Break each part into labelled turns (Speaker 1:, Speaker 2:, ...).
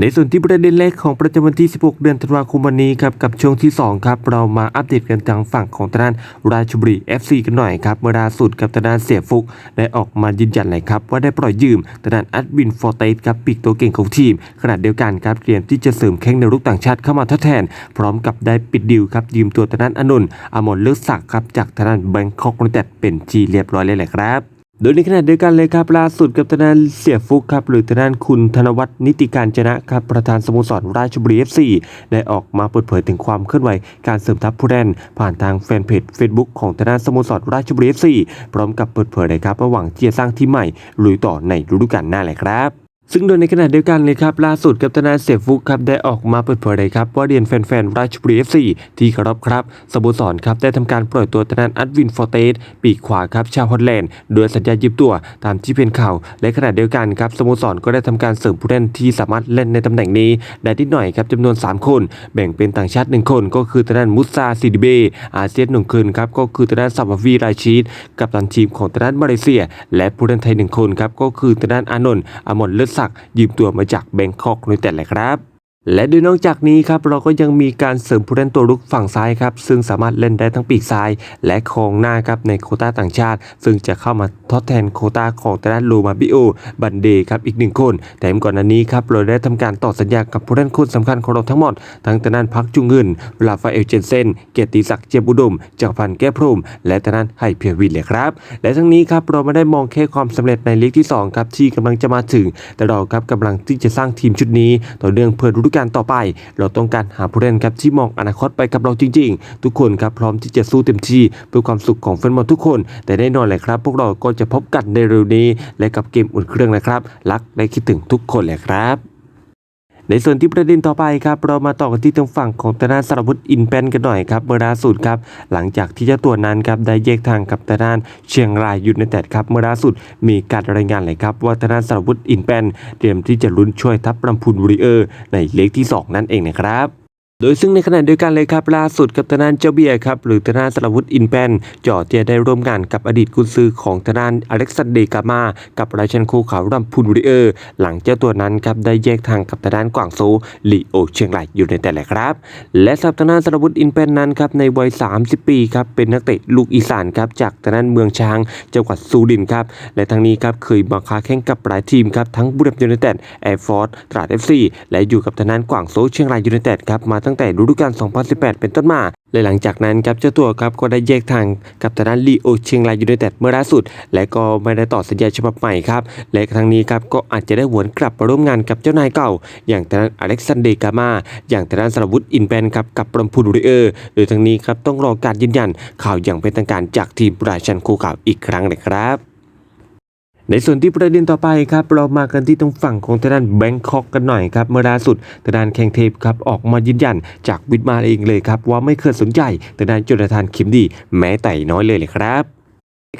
Speaker 1: ในส่วนที่ประเด็นแรกของประจำวันที่ 16 เดือนธันวาคมวันนี้ครับกับช่วงที่ 2 ครับเรามาอัปเดตกันทางฝั่งของทางด้านราชบุรี FC กันหน่อยครับเมื่อล่าสุดกับทางด้านเสียฟุกได้ออกมายืนยันเลยครับว่าได้ปล่อยยืมทางด้านอัดวินฟอร์เตสครับปีกตัวเก่งของทีม ขณะเดียวกันครับเตรียมที่จะเสริมแข้งในรุกต่างชาติเข้ามาทดแทน พร้อมกับได้ปิดดีลครับยืมตัวทางด้านอนุนอมรเลิศศักดิ์ครับจากทางด้านแบงคอกยูไนเต็ดเป็นทีเรียบร้อยเลยแหละครับ โดยในขณะเดียวกันเลยครับล่าสุดกับทนานเสียฟุกครับหรือทนานคุณธนวัฒน์นิติการจนะครับประธานสโมสรราชบุรีเอฟซีได้ออกมาเปิดเผยถึงความเคลื่อนไหวการเสริมทัพผู้เล่นผ่านทางแฟนเพจ Facebook ของทนานสโมสรราชบุรีเอฟซีพร้อมกับเปิดเผยเลยครับระหว่างที่จะสร้างทีมใหม่ลุยต่อในฤดูกาลหน้าเลยครับ ซึ่งโดยในขณะเดียวกันเลยครับล่าสุดกับทนเสียฟุกครับได้ออกมาเปิดเผยเลยครับว่าเรียนแฟนๆราชบุรี FC ที่เคารพครับสโมสรครับได้ทำการปล่อยตัวทนายอัดวินฟอร์เตสปีกขวาครับชาวฮอลแลนด์โดยสัญญายืมตัวตามที่เป็นข่าวและขณะเดียวกันครับสโมสรก็ได้ทำการเสริมผู้เล่นที่สามารถเล่นในตำแหน่งนี้ได้นิดหน่อยครับจำนวน 3 คน แบ่งเป็นต่างชาติ 1 คน ก็คือทนายมุซาซิดิเบอาเซียนหนึ่งคนครับก็คือทนายซาบาวีราชีดกับตันทีมของทนายมาเลเซีย และผู้เล่นไทยหนึ่งคนครับก็คือทนายอานนท์อมรเลิศศักดิ์ยืมตัวมาจากแบงคอกยูไนแต่แหละครับ และโดยนอกจากนี้ครับเราก็ยังมีการเสริมผู้เล่นตัวรุกฝั่งซ้ายครับซึ่งสามารถเล่นได้ทั้งปีกซ้าย และโครงหน้าครับในโคต้าต่างชาติ ซึ่งจะเข้ามาทดแทนโคต้าของทางด้านโลมาบิโอบันเดครับอีกหนึ่งคนแต่ก่อนหน้านี้ครับเราได้ทำการต่อสัญญากับผู้เล่นคนสำคัญของเราทั้งหมด ทั้งทางด้นพักจุงเงินลาฟาเอลเจนเซนเกียรติศักดิ์เจียบุดมจักพันแก้พรมและทางด้านไฮเพียร์วินเลยครับและทั้งนี้ครับเราไม่ได้มองแค่ความสำเร็จในลีกที่สองครับที่กำลังจะมาถึง แต่เราครับกำลังที่จะสร้างทีมชุดนี้ ต่อเนื่องเพื่อฤดูกาลต่อไป เราต้องการหาผู้เล่นครับที่มองอนาคตไปกับเราจริง ๆ ทุกคนครับพร้อมที่จะสู้เต็มที่เพื่อความสุขของแฟนบอลทุกคน แต่แน่นอนเลยครับพวกเราก็จะพบกันในเร็วนี้และกับเกมอุ่นเครื่องนะครับ รักและคิดถึงทุกคนเลยครับ ในส่วนที่ประเด็นต่อไปครับเรามาต่อกันที่ทางฝั่งของตนานสารวุฒิอินแปนกันหน่อยครับเมื่อล่าสุดครับหลังจากที่เจ้าตัวนั้นครับได้แยกทางกับตนานเชียงรายยูไนเต็ดครับเมื่อล่าสุดมีการรายงานเลยครับว่าตนานสารวุฒิอินแปนเตรียมที่จะลุ้นช่วยทัพรำพูนบุรีเออร์ในเลกที่ 2 นั่นเองนะครับ โดยซึ่งในขณะเดียวกันเลยครับล่าสุดกับทางด้านเจเบียครับหรือทางด้านสรวุฒิอินแปนจอเจียได้ร่วมงานกับอดีตกุนซือของทางด้านอเล็กซานเดรกามา กับราชันโคเขารัมพูนรีเออร์ หลังเจ้าตัวนั้นครับได้แยกทางกับทางด้านกวางโซลีโอเชียงรายอยู่ในแต่แหละครับ และสำหรับทางด้านสรวุฒิอินแปนนั้นครับในวัย 30 ปีครับเป็นนักเตะลูกอีสานครับจากทางด้านเมืองช้างจังหวัดสุรินทร์ครับและทั้งนี้ครับเคยมาค้าแข่งกับหลายทีมครับทั้งบุรีรัมย์ยูไนเต็ดแอร์ฟอร์สตราดเอฟซีและอยู่กับทางด้านกวางโซเชียงรายยูไนเต็ดครับมาตั้งแต่ฤดูกาล 2018 เป็นต้นมา และหลังจากนั้นครับเจ้าตัวครับก็ได้แยกทางกับทางด้านลีโอเชียงรายยูไนเต็ดเมื่อล่าสุด และก็ไม่ได้ต่อสัญญาฉบับใหม่ครับ และครั้งนี้ครับก็อาจจะได้หวนกลับมาร่วมงานกับเจ้านายเก่า อย่างทางด้านอเล็กซานเดรกามาอย่างทางด้านสรวุฒิอินแปนครับกับปรมพูนริเออร์โดยทั้งนี้ครับต้องรอการยืนยันข่าวอย่างเป็นทางการจากทีมราชันคูข่าวอีกครั้งเลยครับ ในส่วนที่ประเด็นต่อไปครับเรามากันที่ตรงฝั่งของทางด้านแบงคอกกันหน่อยครับเมื่อล่าสุดทางด้านแข่งเทพครับออกมายืนยันจากวิดมาเองเลยครับว่าไม่เคยสนใจทางด้านจุลธานคิมดีแม้แต่น้อยเลยเลยครับ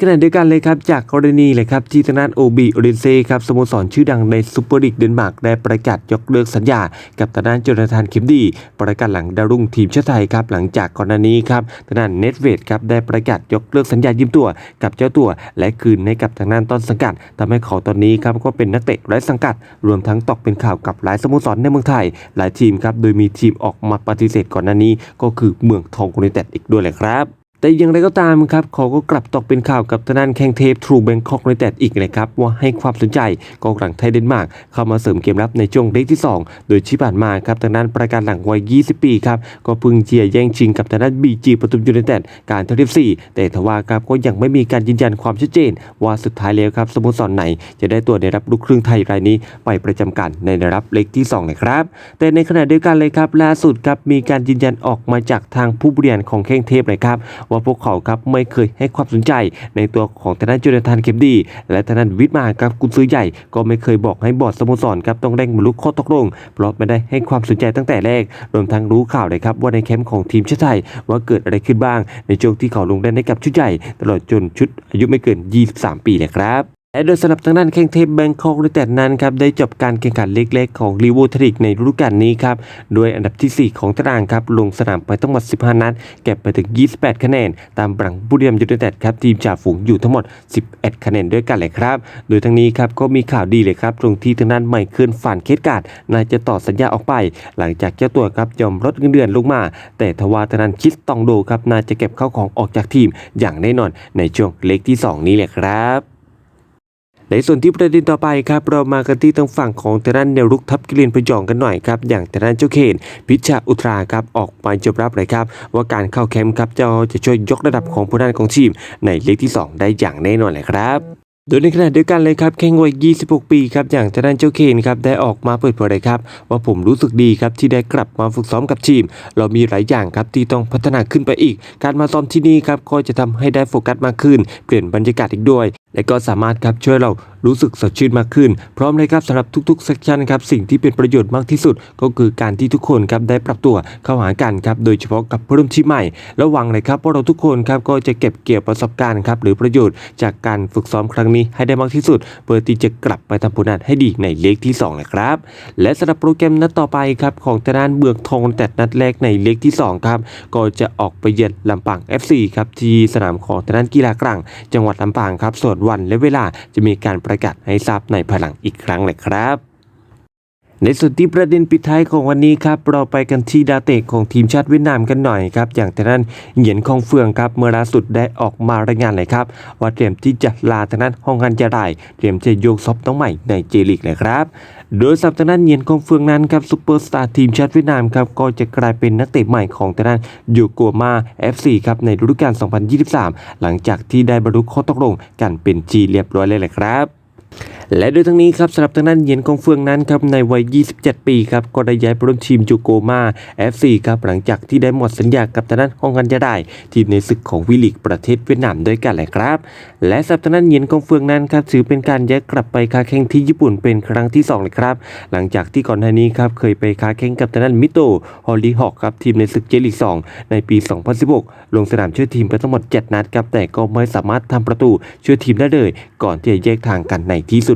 Speaker 1: ขณะเดียวกันเลยครับจากกรณีเลยครับที่ทางด้านโอบีโอเดนเซ่ครับสโมสรชื่อดังในซูเปอร์ลีกเดนมาร์กได้ประกาศยกเลิกสัญญา กับทางด้านโจนาธานคิมดีประกาศหลังดาวรุ่งทีมชาติไทยครับหลังจากก่อนหน้านี้ครับทางด้านเน็ตเวดครับได้ประกาศยกเลิกสัญญายืมตัว กับเจ้าตัว และคืนให้กับทางด้านต้นสังกัดทำให้เขาตอนนี้ครับก็เป็นนักเตะไร้สังกัด รวมทั้งตกเป็นข่าวกับหลายสโมสรในเมืองไทย หลายทีมครับโดยมีทีมออกมาปฏิเสธก่อนหน้านี้ ก็คือเมืองทองยูไนเต็ดอีกด้วยเลยครับ แต่อย่างไรก็ตามครับเขาก็กลับตกเป็นข่าวกับทางด้านแข่งเทพทรูแบงคอกในแต่อีกนะครับว่าให้ความสนใจกองหลังไทยเดนมาร์กเข้ามาเสริมเกมรับในช่วงเล็กที่ 2 โดยที่ผ่านมาครับทางด้านประการหลังวัย 20 ปีครับก็พึงเจียแย่งชิงกับทางด้านบีจีปทุมยูไนเต็ดการเท่าเทียบ4แต่ทว่าครับก็ยังไม่มีการยืนยันความชัดเจน ว่าสุดท้ายแล้วครับสโมสรไหน จะได้ตัวในรับลูกครึ่งไทยรายนี้ไปประจำการในระดับเล็กที่2นะครับแต่ในขณะเดียวกันเลยครับล่าสุดครับมีการยืนยันออกมาจากทางผู้บริหารของแข้งเทพเลยครับว่าพวกเขาครับไม่เคยให้ความสนใจในตัวของทางด้านโจนาธานเคมดี และทนานวิทมาครับกุนซือใหญ่ ก็ไม่เคยบอกให้บอร์ดสโมสรครับต้องเร่งบรรลุข้อตกลง เพราะไม่ได้ให้ความสนใจตั้งแต่แรกรวมทั้งรู้ข่าวเลยครับว่าในแคมป์ของทีมชาติไทยว่าเกิดอะไรขึ้นบ้าง ในช่วงที่เขาลงเล่นให้กับชุดใหญ่ ตลอดจนชุดอายุไม่เกิน 23 ปีเลยครับ และโดยสำหรับทางด้านแข้งเทพแบงคอกในแต่นั้นครับได้จบการแข่งขันเล็กๆ ของลีโวทริกในฤดูกาลนี้ครับด้วยอันดับทีสี่ 4 ของตารางครับลงสนามไปทั้งหมด 15 นัด เก็บไปถึง 28 คะแนน ตามหลังบุรีรัมย์ยูไนเต็ดครับทีมจ่าฝูงอยู่ทั้งหมด 11 คะแนนด้วยกันเลยครับ โดยทั้งนี้ครับก็มีข่าวดีเลยครับ ตรงที่ทางด้านไมเคิลฟานเคสการ์ดน่าจะต่อสัญญาออกไป หลังจากเจ้าตัวครับยอมลดเงินเดือนลงมา แต่ทว่าทางด้านคิสตองโดครับน่าจะเก็บเข้าของออกจากทีมอย่างแน่นอนในช่วงเล็กที่ 2 นี้แหละครับ ในส่วนที่ประเด็นต่อไปครับเรามากันที่ทางฝั่งของทางด้นแนวรุกทัพกิเลนพยองกันหน่อยครับอย่างทางด้นเจ้าเคนพิชชาอุตราครับออกมายอมรับเลยครับว่าการเข้าแคมป์ครับจะจะช่วยยกระดับของผู้ด้านของทีมในเลขที่ 2 ได้อย่างแน่นอนเลยครับโดยในขณะเดียวกันเลยครับแข่งวัย 26 ปีครับอย่างทางด้านเจ้าเคนครับได้ออกมาเปิดเผยเลยครับ ว่าผมรู้สึกดีครับที่ได้กลับมาฝึกซ้อมกับทีม เรามีหลายอย่างครับที่ต้องพัฒนาขึ้นไปอีก การมาซ้อมที่นี่ครับก็จะทำให้ได้โฟกัสมากขึ้น เปลี่ยนบรรยากาศอีกด้วย และก็สามารถครับช่วยเรารู้สึกสดชื่นมากขึ้น พร้อมเลยครับสำหรับทุกๆเซสชันครับสิ่งที่เป็นประโยชน์มากที่สุด ก็คือการที่ทุกคนครับได้ปรับตัวเข้าหากันครับโดยเฉพาะกับผู้ร่วมทีมใหม่ระวังเลยครับว่าเราทุกคนครับก็จะเก็บเกี่ยวประสบการณ์ครับหรือประโยชน์จากการฝึกซ้อมครั้งนี้ให้ได้มากที่สุด เพื่อที่จะกลับไปทำผลงานให้ดีในเลขที่2นะครับและสำหรับโปรแกรมนัดต่อไปครับของทางด้านเบืองทองแต่นัดแรกในเลขที่2ครับก็จะออกไปเยือนลำปาง FC ครับที่สนามของทางด้านกีฬากลาง จังหวัดลำปางครับส่วนวันและเวลาจะมีการประกาศให้ทราบในภายหลังอีกครั้งเลยครับ ในส่วนที่ประเด็นปิดท้ายของวันนี้ครับเราไปกันที่ดาเตะของทีมชาติเวียดนามกันหน่อยครับอย่างทางด้านเหยียนคองเฟืองครับเมื่อล่าสุดได้ออกมารายงานเลยครับว่าเตรียมที่จะลาทางด้านห้องกันจะได้เตรียมจะโยกซบน้องใหม่ในเจลีกเลยครับโดยสัปดาห์นั้นเหยียนคองเฟืองนั้นครับซูเปอร์สตาร์ทีมชาติเวียดนามครับก็จะกลายเป็นนักเตะใหม่ของทางด้านยูโกมา FC ครับในฤดูกาล 2023 หลังจากที่ได้บรรลุข้อตกลงกันเป็นจีเรียบร้อยเลยแหละครับ และโดยทั้งนี้ครับสำหรับทางด้านเยียนกองเฟืองนั้นครับในวัย 27 ปีครับก็ได้ย้ายไปร่วมทีมจูโกมา FC ครับหลังจากที่ได้หมดสัญญากับทางด้านฮองกันจะได้ ทีมในศึกของวิลิกประเทศเวียดนามด้วยกันแหละครับ และสำหรับทางด้านเยียนกองเฟืองนั้นครับถือเป็นการย้ายกลับไปค้าแข่งที่ญี่ปุ่นเป็นครั้งที่2เลยครับหลังจากที่ก่อนหน้านี้ครับเคยไปค้าแข่งกับทางด้านมิโตฮอลลีฮอกครับทีมในศึกเจลีก2ในปี 2016 ลงสนามช่วยทีมไปทั้งหมด 7 นัดครับแต่ก็ไม่สามารถทำประตูช่วยทีมได้เลย ก่อนที่จะแยกทางกันในที่สุด